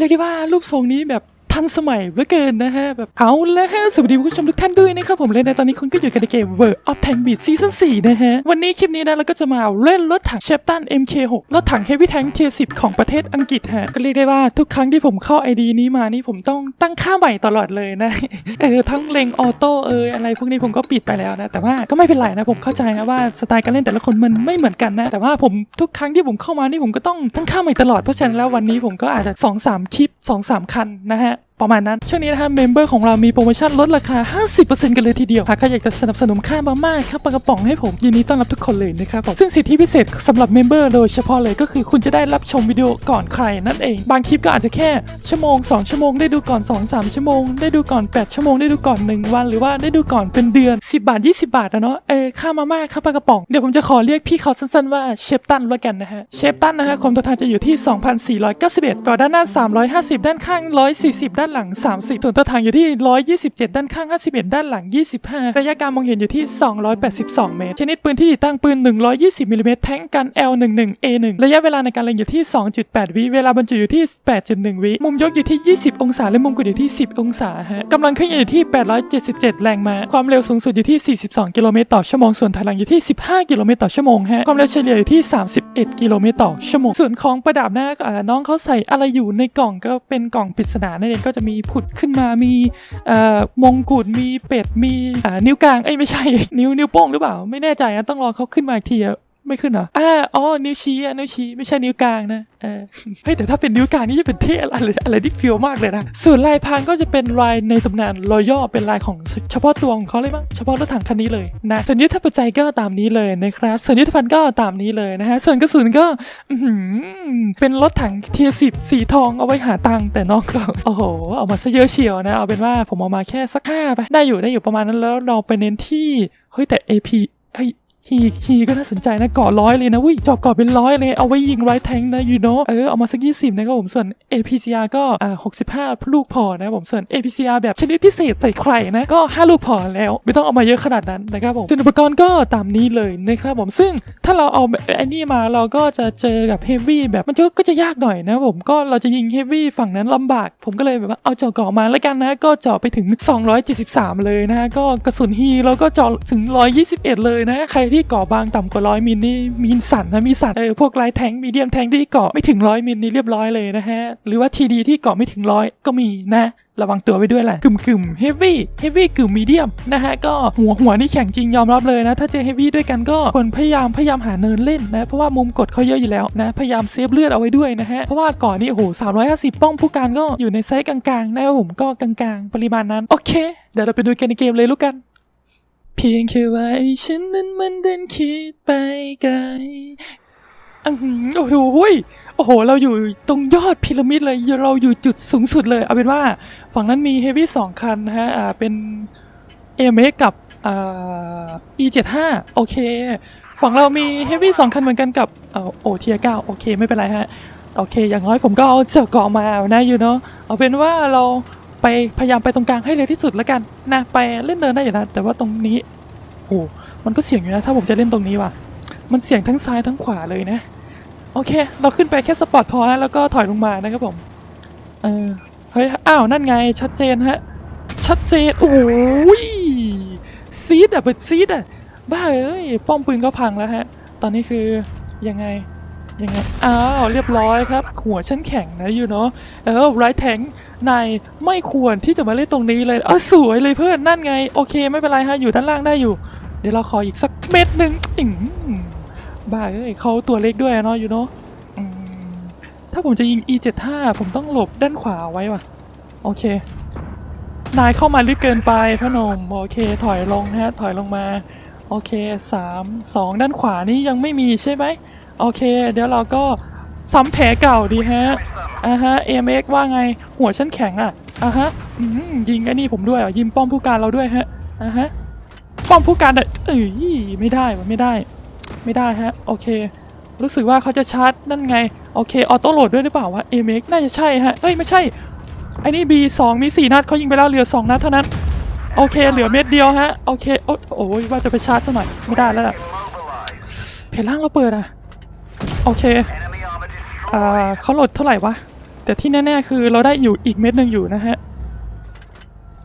เรียกได้ว่ารูปทรงนี้แบบ นสมัยเหลือเกินนะฮะแบบเอาละฮะสวัสดีผู้ชมทุกท่านด้วยนะครับผมเลยในตอนนี้คุณก็อยู่กันในเกม World of Tank Beat Season 4นะฮะวันนี้คลิปนี้นะเราก็จะมาเล่นรถถังเชฟตัน MK6 รถถัง Heavy Tank Tier 10ของประเทศอังกฤษฮะก็เรียกได้ว่าทุกครั้งที่ผมเข้า ID นี้มานี่ผมต้องตั้งค่าใหม่ตลอดเลยนะเออทั้งเลงออโต้เอออะไรพวกนี้ผมก็ปิดไปแล้วนะแต่ว่าก็ไม่เป็นไรนะผมเข้าใจนะว่าสไตล์การเล่นแต่ละคนมันไม่เหมือนกันนะแต่ว่าผมทุกครั้งที่ผมเข้ามานี่ผมก็ต้องตั้งค่าใหม่ตลอดเพราะฉะนั้นแล้ววันนี้ผมก็อาจจะ2 3คลิป2 3คันนะฮะ ประมาณนั้น ช่วงนี้นะฮะเมมเบอร์ของเรามีโปรโมชั่นลดราคา 50%กันเลยทีเดียวหากใครอยากจะสนับสนุนค่ามาม่าค่าปากระป๋องให้ผมยินดีต้อนรับทุกคนเลยนะครับผมซึ่งสิทธิพิเศษสำหรับเมมเบอร์โดยเฉพาะเลยก็คือคุณจะได้รับชมวิดีโอก่อนใครนั่นเอง บางคลิปก็อาจจะแค่ชั่วโมง 2 ชั่วโมงได้ดูก่อน 2 3 ชั่วโมง ได้ดูก่อน 8 ชั่วโมงได้ดูก่อน 1 วัน หรือว่าได้ดูก่อนเป็นเดือน 10 บาท 20 บาทนะเนาะเออค่ามาม่าค่าปากระป๋องเดี๋ยวผมจะขอเรียกพี่เขาสั้นๆว่าเชฟตันแล้วกันนะฮะเชฟตันนะฮะความต้านทานจะอยู่ที่ 2,491ต่อด้านหน้า 350 ด้านข้าง 140ด้านานหลัง 30 ส่วนต้นทางอยู่ที่ 127 ด้านข้าง 51 ด้านหลัง 25 ระยะการมองเห็นอยู่ที่ 282 เมตร ชนิดปืนที่ติดตั้งปืน 120มิลลิเมตรแทงกัน L11A1 ระยะเวลาในการเล็งอยู่ที่ 2.8 วิเวลาบรรจุอยู่ที่ 8.1 วิมุมยกอยู่ที่ 20 องศาและมุมกดอยู่ที่ 10 องศาฮะกำลังเครื่องอยู่ที่ 877 แรงม้าความเร็วสูงสุดอยู่ที่ 42 กิโลเมตรต่อชั่วโมงส่วนถอยหลังอยู่ที่ 15 กิโลเมตรต่อชั่วโมงฮะความเร็วเฉลี่ยอยู่ที่ 31 กิโลเมตรต่อชั่วโมงส่วนของประดับหน้าน้องเขาใส่อะไรอยู่ในกล่องก็เป็นกล่องปริศนานั่นเองก็จะมีผุดขึ้นมามีอ่อมงกุฎมีเป็ดมีนิ้วกลางเอ้ยไม่ใช่ นิ้วนิ้วโป้งหรือเปล่า ไม่แน่ใจนะต้องรอเขาขึ้นมาอีกทีอะ ไม่ขึ้นเหรออ่าอ๋อ นิ้วชี้อะ นิ้วชี้ ไม่ใช่นิ้วกลางนะ เออ เฮ้ย แต่ถ้าเป็นนิ้วกลางนี่จะเป็นเท่อะไร อะไรที่เฟี้ยวมากเลยนะ ส่วนลายพรางก็จะเป็นลายในตำนานรอยย่อเป็นลายของเฉพาะตัวของเขาเลยมั้ง เฉพาะรถถังคันนี้เลยนะ ส่วนยุทธปัจจัยก็ตามนี้เลยนะครับ ส่วนยุทธภัณฑ์ก็ตามนี้เลยนะฮะ ส่วนกระสุนก็ อื้อหือเป็นรถถังเทียสิบสีทองเอาไว้หาตังค์แต่น้องก็โอ้โห เอามาซะเยอะเชียวนะ เอาเป็นว่าผมเอามาแค่สักห้าไป ได้อยู่ได้อยู่ประมาณนั้นแล้วเราไปเน้นที่ เฮ้ยแต่ AP เฮ้ย ฮีฮีก็น่าสนใจนะเกาะร้อยเลยนะวิจอกเกาะเป็นร้อยเลยเอาไว้ยิงไรแทงนะยูโนเออเอามาสักยี่สิบนะครับผมส่วน APCR ก็อ่าหกสิบห้าลูกพอนะครับผมส่วน APCR แบบชนิดพิเศษใส่ใครนะก็ห้าลูกพอแล้ว ไม่ต้องเอามาเยอะขนาดนั้นนะครับผมส่วนอุปกรณ์ก็ตามนี้เลยนะครับผมซึ่งถ้าเราเอาไอ้นี่มาเราก็จะเจอกับเฮฟวี่แบบมันก็จะยากหน่อยนะผมก็เราจะยิงเฮฟวี่ฝั่งนั้นลำบาก ผมก็เลยแบบว่าเอาเจาะเกาะมาแล้วกันนะ ก็เจาะไปถึง 273 เลยนะก็กระสุนฮีเราก็เจาะถึง 121 เลยนะใครที่เกาะบางต่ำกว่า100มิลนี่มีสันนะมีสันเออพวกไลท์แทงมีเดียมแทงที่เกาะไม่ถึง100มิลนี่เรียบร้อยเลยนะฮะ หรือว่าทีดีที่เกาะไม่ถึง100ก็มีนะระวังตัวไว้ด้วยแหละกึ่มกึ่มเฮฟวี่เฮฟวี่กึ่มมีเดียมนะฮะก็หัวหัวนี่แข็งจริงยอมรับเลยนะ ถ้าเจอเฮฟวี่ด้วยกันก็ควรพยายามพยายามหาเนินเล่นนะ เพราะว่ามุมกดเขาเยอะอยู่แล้วนะ พยายามเซฟเลือดเอาไว้ด้วยนะฮะ เพราะว่าก่อนนี้โอ้โห350ป้องผู้การก็อยู่ในไซส์กลางๆนะครับผมก็กลางๆ ปริมาณนั้น โอเค เดี๋ยวเราไปดูกันในเกมเลยลูกกัน เพียงแค่ว่าไอ้ฉันนั้นมันเดินคิดไปไกลอือโอ้โหหุยโอ้โห เราอยู่ตรงยอดพีระมิดเลย เราอยู่จุดสูงสุดเลย เอาเป็นว่าฝั่งนั้นมีเฮฟวี่สองคันนะฮะ อ่า เป็นเอเมกับอ่า E75 โอเค ฝั่งเรามีเฮฟวี่สองคันเหมือนกันกับเอ่อโอเทียเก้าโอเค ไม่เป็นไรฮะ โอเค อย่างน้อยผมก็เอาเจาะเกาะมานะอยู่เนาะ เอาเป็นว่าเรา ไปพยายามไปตรงกลางให้เร็วที่สุดแล้วกันนะไปเล่นเนินได้อยู่นะแต่ว่าตรงนี้โอ้มันก็เสี่ยงอยู่นะถ้าผมจะเล่นตรงนี้ว่ะ มันเสี่ยงทั้งซ้ายทั้งขวาเลยนะ โอเค เราขึ้นไปแค่สปอร์ตพอนะแล้วก็ถอยลงมานะครับผมเออเฮ้ยอ้าวนั่นไงชัดเจนฮะชัดเจนโอ้ยซีดอะเปิดซีดอะบ้าเอ้ยป้อมปืนก็พังแล้วฮะ ตอนนี้คือยังไงยังไงอ้าวเรียบร้อยครับหัวฉันแข็งนะอยู่เนาะเออไรแทง นายไม่ควรที่จะมาเล่นตรงนี้เลยเออสวยเลยเพื่อนนั่นไง โอเคไม่เป็นไรฮะอยู่ด้านล่างได้อยู่ เดี๋ยวเราขออีกสักเม็ดหนึ่งอิ๋งบ้าเอ้ยเขาตัวเล็กด้วยเนาะอยู่เนาะถ้าผมจะยิง E75 ผมต้องหลบด้านขวาไว้ว่ะ โอเค นายเข้ามาลึกเกินไปพอหนม โอเค ถอยลงนะฮะ ถอยลงมา โอเคสามสองด้านขวานี่ยังไม่มีใช่ไหม โอเค เดี๋ยวเราก็ ซ้ำแผลเก่าดีฮะอ่าฮะ AMX ว่าไง หัวฉันแข็งอะอ่าฮะยิงไอ้นี่ผมด้วยอะยิงป้อมผู้การเราด้วยฮะอ่าฮะป้อมผู้การอะเอ้ยไม่ได้วะไม่ได้ ไม่ได้ฮะโอเค รู้สึกว่าเขาจะชาร์จนั่นไงโอเคออโต้โหลดด้วยหรือเปล่าวะ AMX น่าจะใช่ฮะเอ้ยไม่ใช่ไอ้นี่ B2 มี4นัดเขายิงไปแล้วเหลือ2นัดเท่านั้นโอเค เหลือเม็ดเดียวฮะ โอเคโอ้โอ้ยว่าจะไปชาร์จซะหน่อย ไม่ได้แล้วล่ะเพล่างเราเปิดอะ โอเค เขาโหลดเท่าไหร่วะ แต่ที่แน่ๆคือเราได้อยู่อีกเม็ดหนึ่งอยู่นะฮะ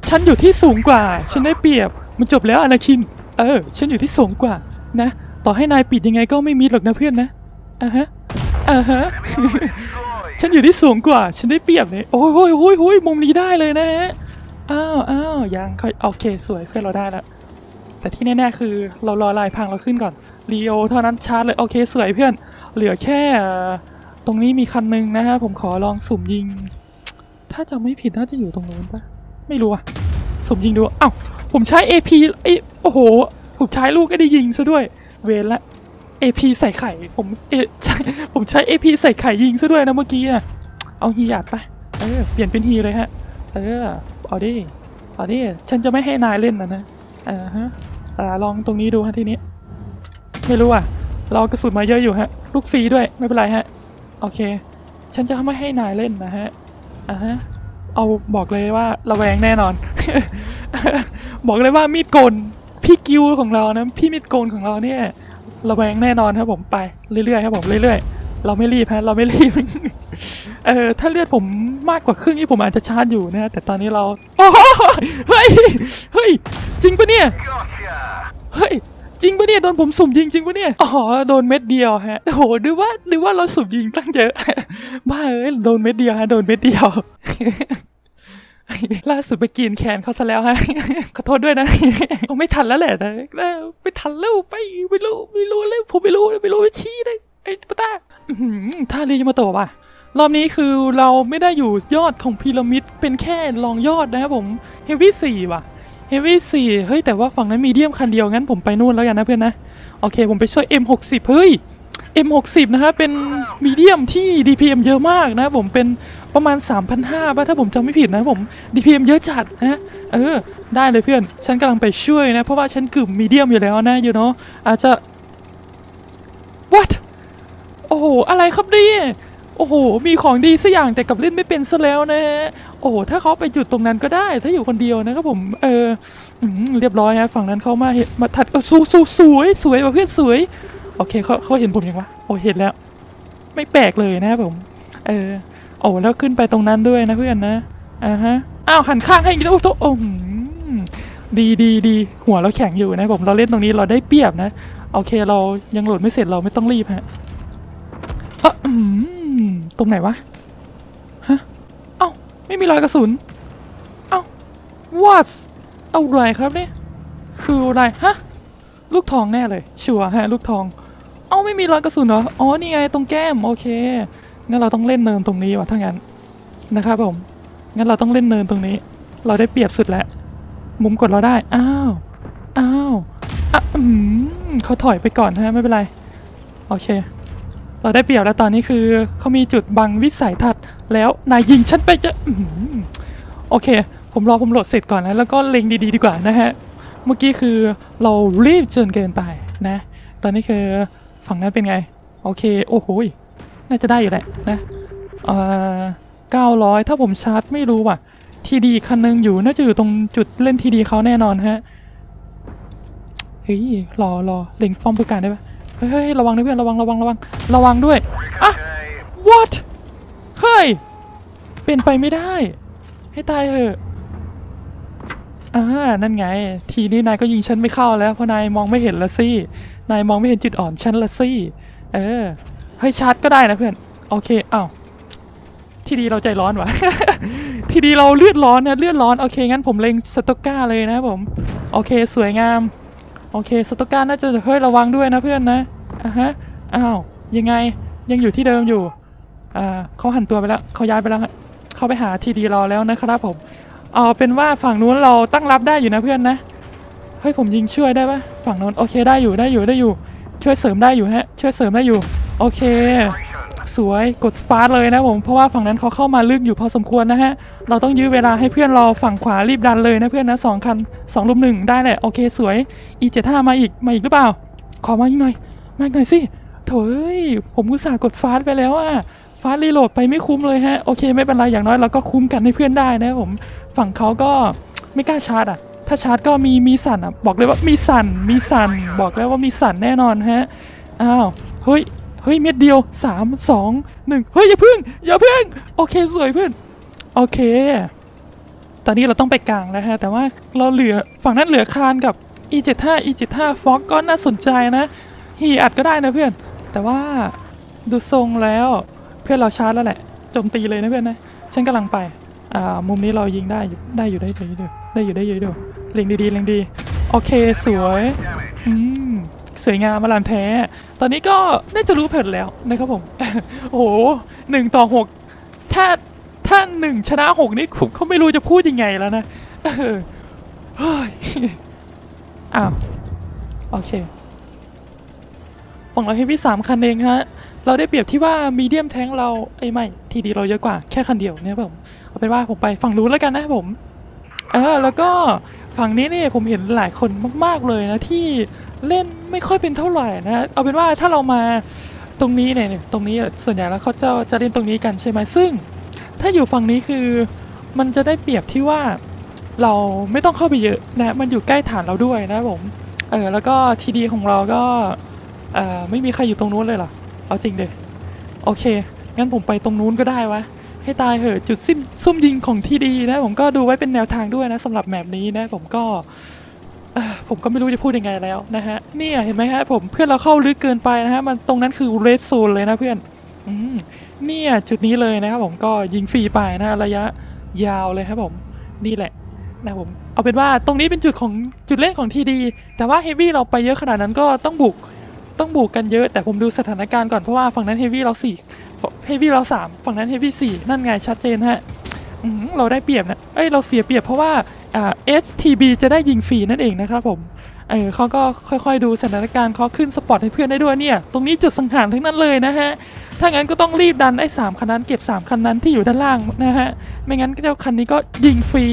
ฉันอยู่ที่สูงกว่า ฉันได้เปรียบ มันจบแล้วอนาคิน เออ ฉันอยู่ที่สูงกว่า นะ ต่อให้นายปิดยังไงก็ไม่มิดหรอกนะเพื่อนนะอ่าฮะอ่าฮะ ฉันอยู่ที่สูงกว่า ฉันได้เปรียบเนี่ยโอ้ยโอ้ยโอ้ยโอ้ยมุมนี้ได้เลยนะฮะ อ้าวอ้าวยังค่อยโอเค สวยเพื่อนเราได้ล้วแต่ที่แน่ๆคือเรารอลายพังเราขึ้นก่อนรีโอเท่านั้นชาร์จเลย โอเค สวยเพื่อน เหลือแค่ ตรงนี้มีคันหนึ่งนะฮะผมขอลองสุ่มยิง ถ้าจำไม่ผิดน่าจะอยู่ตรงนู้นปะไม่รู้อะสุ่มยิงดูเอ้าผมใช้ AP ไอยโอ้โหผมใช้ลูกก็ได้ยิงซะด้วย เวรละ AP ใส่ไข่ผมเอใช่ผมใช้ AP ใส่ไข่ยิงซะด้วยนะเมื่อกี้อะเอาฮียาดไปเออเปลี่ยนเป็นฮีเลยฮะ เออเอาดิเอาดิฉันจะไม่ให้นายเล่นนะนะเออฮะอ่ลองตรงนี้ดูฮะทีนี้ ไม่รู้อะเรอากระสุนมาเยอะอยู่ฮะ ลูกฟรีด้วยไม่เป็นไรฮะ โอเค ฉันจะไม่ให้นายเล่นนะฮะอ่าฮะ เอาบอกเลยว่าระแวงแน่นอน บอกเลยว่ามีดโกนพี่กิวของเรานะ พี่มีดโกนของเราเนี่ยระแวงแน่นอนครับผมไปเรื่อยๆครับผมเรื่อยๆ เราไม่รีบฮะเราไม่รีบ เออถ้าเลือดผมมากกว่าครึ่งนี่ผมอาจจะชาร์จอยู่นะแต่ตอนนี้เราโอ้เฮ้ยเฮ้ยจริงปะเนี่ยเฮ้ย จริงปะเนี่ยโดนผมสุ่มยิงจริงปะเนี่ยอ๋อโดนเม็ดเดียวฮะโอ้โหดูว่าดูว่าเราสุ่มยิงตั้งเยอะบ้าเอ้ยโดนเม็ดเดียวฮะโดนเม็ดเดียวล่าสุดไปกินแขนเขาซะแล้วฮะ ขอโทษด้วยนะไม่ทันแล้วแหละนะไม่ทันแล้วไปไม่รู้ไม่รู้เลยผมไม่รู้ไม่รู้ไปชี้เลยไอ้ปะตาท่าเรียมาโตะว่ะรอบนี้คือเราไม่ได้อยู่ยอดของพีระมิดเป็นแค่รองยอดนะครับผมเฮฟวี่สี่ว่ะ เฮฟวี่สี่เฮ้ยแต่ว่าฝั่งนั้นมีเดียมคันเดียวงั้นผมไปนู่นแล้วกันนะเพื่อนนะ โอเคผมไปช่วย M60 เฮ้ย M60 นะฮะเป็นมีเดียมที่ DPM เยอะมากนะผมเป็นประมาณ 3,500ป่ะถ้าผมจำไม่ผิดนะผม DPM เยอะจัดนะเออได้เลยเพื่อน ฉันกำลังไปช่วยนะ เพราะว่าฉันกึ่มมีเดียมอยู่แล้วนะอยู่เนาะอาจจะ what โอ้โห อะไรครับเนี่ย โอ้โห มีของดีสักอย่างแต่กับเล่นไม่เป็นซะแล้วนะฮะ โอ้โห ถ้าเขาไปจุดตรงนั้นก็ได้ ถ้าอยู่คนเดียวนะครับผม เออเรียบร้อยฮะ ฝั่งนั้นเขามาเห็นมาถัดสูสูสวยสวยว่ะเพื่อนสวย โอเคเขาเขาเห็นผมยังวะ โอ้เห็นแล้ว ไม่แปลกเลยนะครับผม เออ โอ้แล้วขึ้นไปตรงนั้นด้วยนะเพื่อนนะ อ่าฮะ อ้าวหันข้างให้อีกแล้วโอ้โหโอ้ดีดีดีหัวเราแข็งอยู่นะผม เราเล่นตรงนี้เราได้เปรียบนะ โอเคเรายังโหลดไม่เสร็จเราไม่ต้องรีบฮะ ตรงไหนวะ ฮะ เอ้า ไม่มีรอยกระสุน เอ้า what เอาไรครับเนี่ย คืออะไร ฮะ ลูกทองแน่เลย ชัวร์ฮะ ลูกทอง เอ้า ไม่มีรอยกระสุนเหรอ อ๋อ นี่ไง ตรงแก้ม โอเค งั้นเราต้องเล่นเนินตรงนี้ว่ะถ้างั้น นะครับผม งั้นเราต้องเล่นเนินตรงนี้ เราได้เปรียบสุดแล้ว มุมกดเราได้ อ้าว อ้าวอะอืมเขาถอยไปก่อนฮะ ไม่เป็นไร โอเค เราได้เปรียบแล้วตอนนี้คือเขามีจุดบังวิสัยทัศน์แล้วนายยิงฉันไปจะโอเค ผมรอผมโหลดเสร็จก่อนนะแล้วก็เล็งดีๆดีกว่านะฮะ เมื่อกี้คือเรารีบจนเกินไปนะ ตอนนี้คือฝั่งนั้นเป็นไง โอเค โอ้โหน่าจะได้อยู่แหละนะเอ่อเก้าร้อยถ้าผมชาร์จไม่รู้ว่ะ ทีดีคันหนึงอยู่น่าจะอยู่ตรงจุดเล่นทีดีเขาแน่นอนฮะเฮ้ยรอรอเล็งป้อมผู้การได้ปะ เฮ้ยระวังนะเพื่อนระวังระวังระวังระวังด้วยอะ what เฮ้ยเป็นไปไม่ได้ ให้ตายเถอะอ่านั่นไง ทีนี้นายก็ยิงฉันไม่เข้าแล้วเพราะนายมองไม่เห็นละสินายมองไม่เห็นจุดอ่อนฉันละสิเออให้ชาร์จก็ได้นะเพื่อนโอเคอ้าวทีดีเราใจร้อนวะทีดีเราเลือดร้อนนะเลือดร้อนโอเคงั้นผมเล็งสตอกก้าเลยนะผมโอเคสวยงาม โอเคสตอการน่าจะเฮ้ยระวังด้วยนะเพื่อนนะอะฮะอ้าวยังไงยังอยู่ที่เดิมอยู่อ่าเขาหันตัวไปแล้วเขาย้ายไปแล้วเขาไปหาทีดีรอแล้วนะครับผมเอาเป็นว่าฝั่งนู้นเราตั้งรับได้อยู่นะเพื่อนนะเฮ้ยผมยิงช่วยได้ปะฝั่งนู้นโอเคได้อยู่ได้อยู่ได้อยู่ ช่วยเสริมได้อยู่ฮะช่วยเสริมได้อยู่โอเค สวยกดสปาร์ตเลยนะผมเพราะว่าฝั่งนั้นเขาเข้ามาลึกอยู่พอสมควรนะฮะเราต้องยื้อเวลาให้เพื่อนราฝั่งขวารีบดันเลยนะเพื่อนนะสองคันสองลุมหนึ่งได้แหละโอเคสวยอีเจ็ดห้ามาอีกมาอีกหรือเปล่า ขอมาอีกหน่อยมาอีกหน่อยสิโถเอ้ยผมอุตส่าห์กดฟาสต์ไปแล้วอะฟาสต์รีโหลดไปไม่คุ้มเลยฮะโอเคไม่เป็นไรอย่างน้อยเราก็คุ้มกันให้เพื่อนได้นะผมฝั่งเขาก็ไม่กล้าชาร์จอะถ้าชาร์จก็มีมีสั่นอะบอกเลยว่ามีสั่นมีสั่นบอกแล้วว่ามีสั่นแน่นอนฮะอ้าวเฮ้ย เฮ้ยเม็ดเดียวสามสองหนึ่งเฮ้ยอย่าพึ่งอย่าพึ่งโอเคสวยเพื่อนโอเค ตอนนี้เราต้องไปกลางแล้วฮะแต่ว่าเราเหลือฝั่งนั้นเหลือคานกับ E75 E75 ฟ็อกก็น่าสนใจนะฮีอัดก็ได้นะเพื่อน แต่ว่าดูทรงแล้วเพื่อนเราชาร์จแล้วแหละโจมตีเลยนะเพื่อนนะฉันกำลังไปอ่ามุมนี้เรายิงได้อยู่ได้อยู่ได้อยู่ได้อยู่ได้อยู่ได้อยู่เล็งดีๆเล็งดีโอเคสวยอืม สวยงามมาลานแท้ ตอนนี้ก็น่าจะรู้แผนแล้วนะครับผม โอ้โหหนึ่งต่อหกถ้าถ้าหนึ่งชนะหกนี่ผมก็ไม่รู้จะพูดยังไงแล้วนะเฮ้ยอ้าว โอเคฝั่งเราเฮฟวี่สามคันเองฮะ เราได้เปรียบที่ว่ามีเดียมแท้งเราไอ้ไม่ ทีดีเราเยอะกว่าแค่คันเดียวเนี่ยผม เอาเป็นว่าผมไปฝั่งนู้แล้วกันนะผม เออแล้วก็ฝั่งนี้นี่ผมเห็นหลายคนมาก ๆเลยนะที่เล่นไม่ค่อยเป็นเท่าไหร่นะเอาเป็นว่าถ้าเรามาตรงนี้เนี่ยตรงนี้ส่วนใหญ่แล้วเขาจะจะเล่นตรงนี้กันใช่ไหมซึ่ง ถ้าอยู่ฝั่งนี้คือมันจะได้เปรียบที่ว่าเราไม่ต้องเข้าไปเยอะนะมันอยู่ใกล้ฐานเราด้วยนะผมเออแล้วก็ทีดีของเราก็เออไม่มีใครอยู่ตรงนู้นเลยเหรอเอาจริงเด้โอเคงั้นผมไปตรงนู้นก็ได้วะ ให้ตายเหอะจุดซิมซุ่มยิงของที่ดีนะผมก็ดูไว้เป็นแนวทางด้วยนะสำหรับแมปนี้นะผมก็ผมก็ไม่รู้จะพูดยังไงแล้วนะฮะเนี่ยเห็นไหมฮะผมเพื่อนเราเข้าลึกเกินไปนะฮะมันตรงนั้นคือเรดโซนเลยนะเพื่อนอืมเนี่ยจุดนี้เลยนะครับผมก็ยิงฟรีไปนะระยะยาวเลยครับผมนี่แหละนะผมเอาเป็นว่าตรงนี้เป็นจุดของจุดเล่นของทีดี แต่ว่าเฮฟวี่เราไปเยอะขนาดนั้นก็ต้องบุก ต้องบุกกันเยอะ แต่ผมดูสถานการณ์ก่อนเพราะว่าฝั่งนั้นเฮฟวี่เราสี่เฮฟวี่เราสามฝั่งนั้นเฮฟวี่สี่นั่นไงชัดเจนฮะเราได้เปรียบนะเอ้ยเราเสียเปรียบเพราะว่าอ่า STB จะได้ยิงฟรีนั่นเองนะครับผมเออเขาก็ค่อยๆดูสถานการณ์เขาขึ้นสปอตให้เพื่อนได้ด้วยเนี่ย ตรงนี้จุดสังหารทั้งนั้นเลยนะฮะ ถ้างั้นก็ต้องรีบดันไอ้สามคันนั้นเก็บสามคันนั้นที่อยู่ด้านล่างนะฮะ ไม่งั้นเจ้าคันนี้ก็ยิงฟรี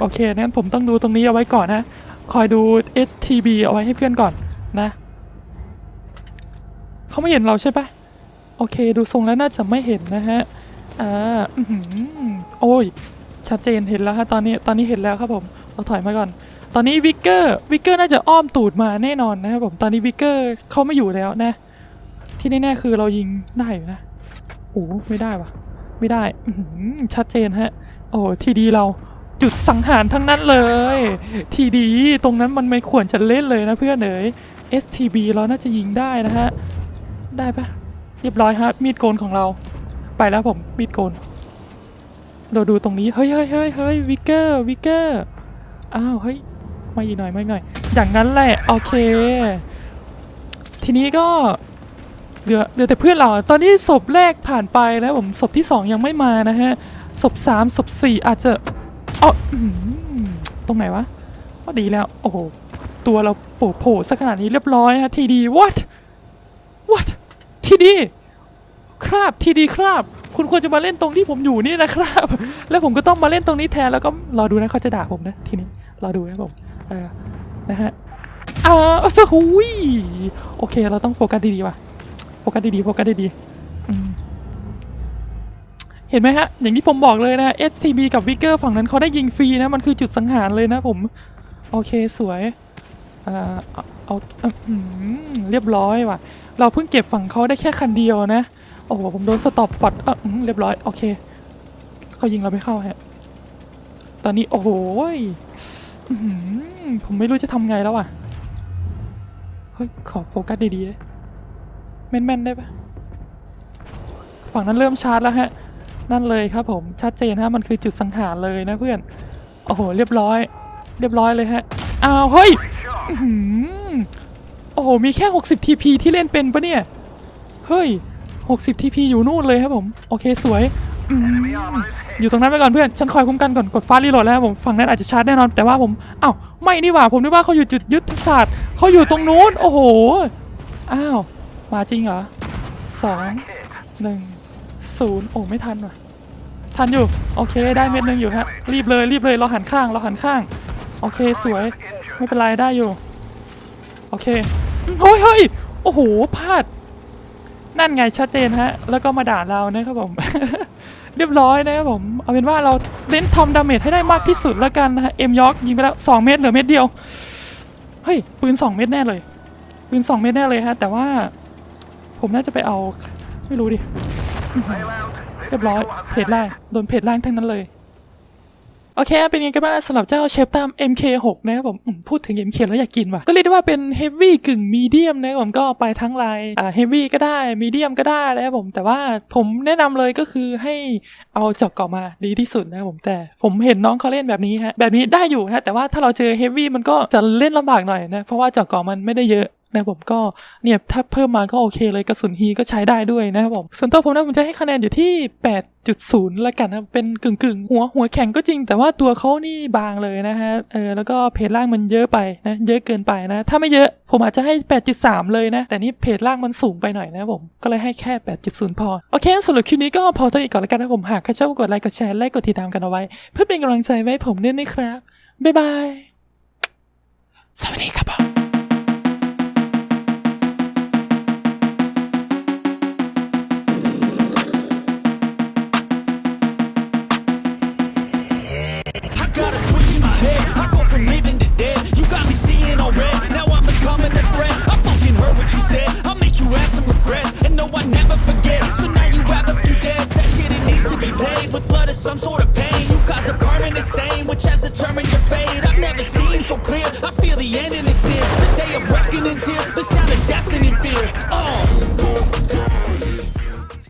โอเคงั้นผมต้องดูตรงนี้เอาไว้ก่อนนะ คอยดู STB เอาไว้ให้เพื่อนก่อนนะ เขาไม่เห็นเราใช่ปะโอเค ดูทรงแล้วน่าจะไม่เห็นนะฮะอ่าอือหือโอ้ยชัดเจนเห็นแล้วฮะตอนนี้ตอนนี้เห็นแล้วครับผมเราถอยมาก่อน ตอนนี้วิกเกอร์วิกเกอร์น่าจะอ้อมตูดมาแน่นอนนะครับผมตอนนี้วิกเกอร์เขาไม่อยู่แล้วนะ ที่แน่ๆคือเรายิงได้อยู่นะโอ้ไม่ได้วะไม่ได้ชัดเจนฮะ โอ้ทีดีเราจุดสังหารทั้งนั้นเลย ทีดีตรงนั้นมันไม่ควรจะเล่นเลยนะเพื่อนเอ๋ย STB เราน่าจะยิงได้นะฮะ ได้ปะเรียบร้อยฮะมีดโกนของเรา ไปแล้วผมมีดโกน เราดูตรงนี้เฮ้ยเฮ้ยเฮ้ยเฮ้ยวิกเกอร์วิกเกอร์อ้าวเฮ้ยมาอีกหน่อยมาอีกหน่อย อย่างนั้นแหละโอเค ทีนี้ก็เหลือเหลือแต่เพื่อนเรา ตอนนี้ศพแรกผ่านไปแล้วผมศพที่สองยังไม่มานะฮะศพสามศพสี่อาจจะอ๋อตรงไหนวะก็ดีแล้ว โอ้โห ตัวเราโผล่สักขนาดนี้เรียบร้อยฮะทีดี what what ที่ดี ครับที่ดีครับ คุณควรจะมาเล่นตรงที่ผมอยู่นี่นะครับ แล้วผมก็ต้องมาเล่นตรงนี้แทนแล้วก็รอดูนะเขาจะด่าผมนะทีนี้รอดูนะผมเออนะฮะอ่าโอ้โหยโอเค เราต้องโฟกัสดีๆว่ะโฟกัสดีๆโฟกัสดีๆเห็นไหมฮะ อย่างที่ผมบอกเลยนะ SCB กับวิกเกอร์ฝั่งนั้นเขาได้ยิงฟรีนะ มันคือจุดสังหารเลยนะผม โอเคสวย เอ่อเอาเอาเรียบร้อยว่ะ เราเพิ่งเก็บฝั่งเขาได้แค่คันเดียวนะ โอ้โห ผมโดนสต็อปปอดเออเรียบร้อย โอเค เขายิงเราไม่เข้าฮะ ตอนนี้ โอ้โหผมไม่รู้จะทำไงแล้วอะ เฮ้ย ขอโฟกัสดีๆเลยแม่นๆได้ปะฝั่งนั้นเริ่มชาร์จแล้วฮะ นั่นเลยครับผม ชัดเจนฮะ มันคือจุดสังหารเลยนะเพื่อน โอ้โห เรียบร้อย เรียบร้อยเลยฮะ อ้าว เฮ้ย โอ้โห มีแค่ 60 TP ที่เล่นเป็นปะเนี่ย เฮ้ย 60 TP อยู่นู่นเลยครับผม โอเคสวยออยู่ตรงนั้นไปก่อนเพื่อน ฉันคอยคุ้มกันก่อน กดฟ้ารีโหลดแล้วครับผม ฝั่งนั้นอาจจะชาร์จแน่นอน แต่ว่าผมอ้าวไม่นี่หว่า ผมนึกว่าเขาอยู่จุดยุทธศาสตร์ เขาอยู่ตรงนู้น โอ้โห อ้าว มาจริงเหรอสองหนึ่งศูนย์โอ้ไม่ทันว่ะ ทันอยู่ โอเค ได้เม็ดหนึงอยู่ฮะ รีบเลย รีบเลย เราหันข้าง เราหันข้าง โอเค สวย ไม่เป็นไร ได้อยู่ โอเค เฮ้ยเฮ้ยโอ้โหพลาด นั่นไงชัดเจนฮะ แล้วก็มาด่าเรานะครับผม เรียบร้อยนะครับผม เอาเป็นว่าเราเน้นทำดาเมจให้ได้มากที่สุดแล้วกันนะฮะ เอ็มยอกยิงไปแล้ว 2 เม็ดเหลือเม็ดเดียว เฮ้ย ปืน 2 เม็ดแน่เลย ปืน 2 เม็ดแน่เลยฮะ แต่ว่าผมน่าจะไปเอา ไม่รู้ดิ เรียบร้อย เพจล่าง โดนเพจล่างทั้งนั้นเลย โอเค เป็นยังไงกันบ้างสำหรับเจ้าเชฟตาม MK6 นะครับผมพูดถึง MK แล้วอยากกินว่ะ ก็เรียกได้ว่าเป็นเฮฟวี่กึ่งมีเดียมนะครับผมก็ไปทั้งไลน์อ่าเฮฟวี่ก็ได้มีเดียมก็ได้นะครับผม แต่ว่าผมแนะนำเลยก็คือให้เอาจอกกาะมาดีที่สุดนะครับผมแต่ผมเห็นน้องเขาเล่นแบบนี้ฮะแบบนี้ได้อยู่นะแต่ว่าถ้าเราเจอเฮฟวี่มันก็จะเล่นลำบากหน่อยนะเพราะว่าจอกกาะมันไม่ได้เยอะ นะผมก็เนี่ยถ้าเพิ่มมาก็โอเคเลยกระสุนฮีก็ใช้ได้ด้วยนะครับผมส่วนตัวผมนะผมจะให้คะแนนอยู่ที่ 8.0 ละกันนะเป็นกึ่งกึ่งๆหัวหัวแข็งก็จริง แต่ว่าตัวเขานี่บางเลยนะฮะเออแล้วก็เพจล่างมันเยอะไปนะเยอะเกินไปนะ ถ้าไม่เยอะผมอาจจะให้ 8.3 เลยนะ แต่นี่เพจล่างมันสูงไปหน่อยนะผมก็เลยให้แค่ 8.0 พอ โอเคสำหรับคลิปนี้ก็พอตัวนี้ก่อนล้วกันนะผมหากใครชอบกดไลค์กดแชร์และกดติดตามกันเอาไว้ เพื่อเป็นกำลังใจไว้ให้ผมด้วยนะครับบ๊ายบายสวัสดีครับผม